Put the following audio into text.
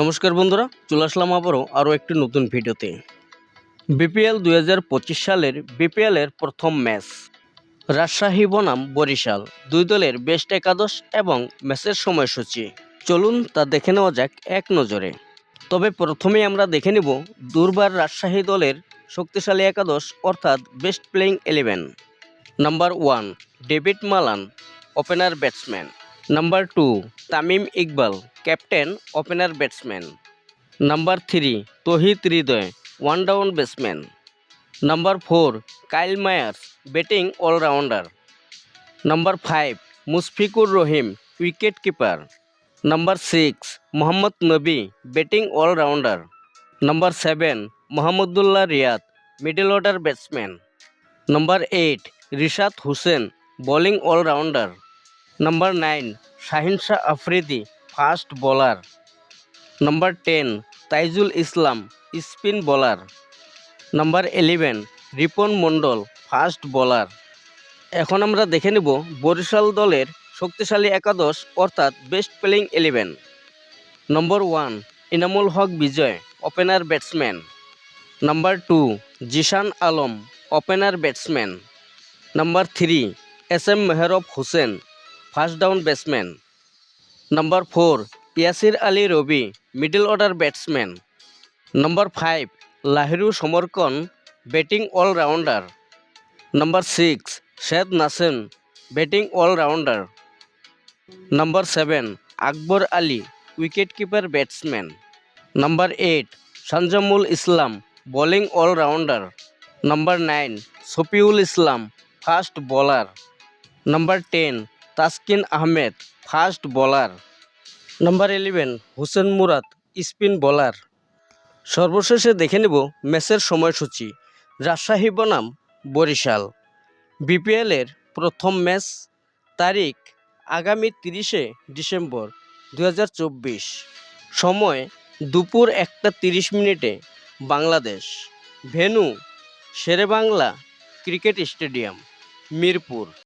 নমস্কার বন্ধুরা, চলে আসলাম আবারও আরও একটি নতুন ভিডিওতে। বিপিএল দু হাজার পঁচিশ সালের বিপিএলের প্রথম ম্যাচ। রাজশাহী বনাম বরিশাল, দুই দলের বেস্ট একাদশ এবং ম্যাচের সময়সূচি। চলুন তা দেখে নেওয়া যাক এক নজরে। তবে প্রথমেই আমরা দেখে নেব দুর্বার রাজশাহী দলের শক্তিশালী একাদশ, অর্থাৎ best playing eleven. Number one, David Malan, opener batsman. Number two Tamim Iqbal captain opener batsman number three Towhid Hridoy one down batsman number four Kyle Mayers batting allrounder number five Mushfiqur Rahim wicket keeper number six Mohammad Nabi batting allrounder number seven Mahmudullah Riyad middle order batsman number eight Rishad Hossain bowling allrounder number nine Shaheen Shah Afridi fast bowler number ten Taijul Islam spin bowler number eleven Ripon Mondal fast bowler এখন আমরা দেখে নেব বরিশাল দলের শক্তিশালী একাদশ অর্থাৎ best playing eleven number one Enamul Haque Bijoy opener batsman number two Zishan Alam opener batsman number three S M Meherob Hossain first down batsman number four Yasir Ali Rabbi middle order batsman number five Lahiru Samarakoon batting allrounder number six শেদ নাসেন batting allrounder number seven Akbar Ali wicket keeper batsman number eight Sanjamul Islam bowling allrounder number nine Shafiul Islam fast bowler number ten Taskin Ahmed, fast bowler. Number eleven Hossain Murad, spin bowler. সর্বশেষে দেখে নেব ম্যাচের সময়সূচি। রাজশাহী বনাম, বরিশাল। বিপিএলের প্রথম match তারিখ আগামী তিরিশে ডিসেম্বর দু হাজার চব্বিশ। সময় দুপুর একটা তিরিশ মিনিটে Bangladesh. Venue Sher e Bangla cricket stadium, Mirpur.